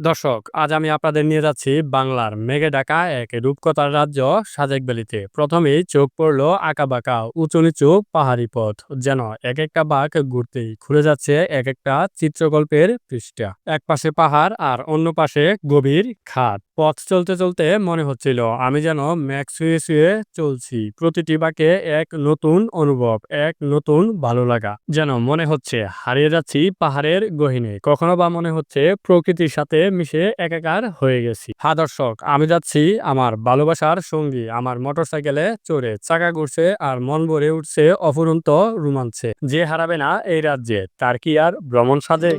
দর্শক, আজ আমি আপনাদের নিয়ে যাচ্ছি বাংলার মেঘে ডাকা এক রূপকথার রাজ্য সাজেক ভ্যালিতে প্রথমেই চোখ পড়ল আঁকা বাঁকা উঁচু নিচু পাহাড়ি পথ, যেন এক একটা বাঘ ঘুরতেই খুলে যাচ্ছে এক একটা চিত্রকল্পের পৃষ্ঠা। এক পাশে পাহাড় আর অন্য পাশে গভীর খাদ। পথ চলতে চলতে মনে হচ্ছিল, আমি যেন ম্যাক শুয়ে শুয়ে চলছি। প্রতিটি বাঁকে এক নতুন অনুভব, এক নতুন ভালো লাগা। যেন মনে হচ্ছে, হারিয়ে যাচ্ছি পাহাড়ের গহিনে। কখনো বা মনে হচ্ছে প্রকৃতির সাথে মিশে একাকার হয়ে গেছি। হা দর্শক, আমি যাচ্ছি আমার ভালোবাসার সঙ্গী। আমার মোটরসাইকেলে চড়ে চাকা ঘুরছে আর মন ভরে উঠছে অফুরন্ত রোমাঞ্চে। যে হারাবে না এই রাজ্যে, তার কি আর ভ্রমণ সাজে?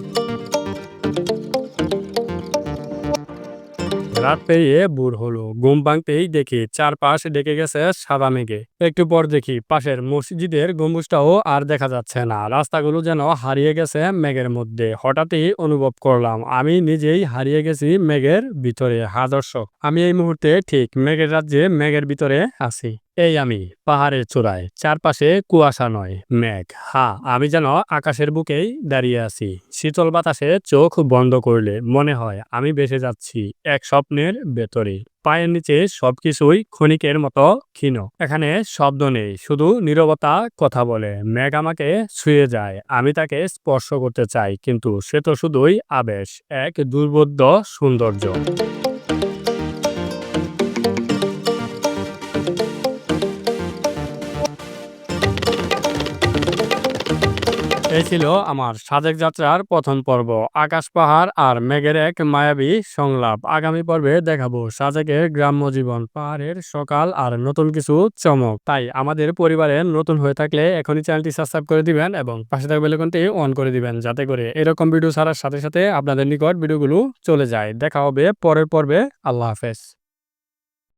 রাত পেরিয়ে ভোর হলো। ঘুম ভাঙতেই দেখি চারপাশ ডেকে গেছে সাদা মেঘে। একটু পর দেখি পাশের মসজিদের গম্বুজটাও আর দেখা যাচ্ছে না। রাস্তাগুলো যেন হারিয়ে গেছে মেঘের মধ্যে। হঠাৎই অনুভব করলাম, আমি নিজেই হারিয়ে গেছি মেঘের ভিতরে হা দর্শক আমি এই মুহূর্তে ঠিক মেঘের রাজ্যে মেঘের ভিতরে আছি। এই আমি, পাহাড়ের চূড়ায়, চারপাশে কুয়াশা নয়, মেঘ। হা, আমি যেন আকাশের বুকেই দাঁড়িয়ে আছি। শীতল বাতাসে চোখ বন্ধ করলে মনে হয় আমি বেঁচে যাচ্ছি এক স্বপ্নের ভেতরে। পায়ের নিচে সবকিছুই ক্ষণিকের মতো ক্ষীণ। এখানে শব্দ নেই, শুধু নীরবতা কথা বলে। মেঘ আমাকে ছুঁয়ে যায়, আমি তাকে স্পর্শ করতে চাই, কিন্তু সে তো শুধুই আবেশ, এক দুর্বোধ্য সৌন্দর্য। এই ছিল আমার সাজেক যাত্রার প্রথম পর্ব। আকাশ পাহাড় আর মেঘের এক মায়াবী সংলাপ। আগামী পর্বে দেখাবো সাজেকের গ্রাম্য জীবন, পাহাড়ের সকাল আর নতুন কিছু চমক। তাই আমাদের পরিবারে নতুন হয়ে থাকলে এখনই চ্যানেলটি সাবস্ক্রাইব করে দিবেন এবং পাশে থাকা বেলকনটি অন করে দিবেন যাতে করে এরকম ভিডিও ছাড়ার সাথে সাথে আপনাদের নিকট ভিডিওগুলো চলে যায়। দেখা হবে পরের পর্বে। আল্লাহ হাফেজ।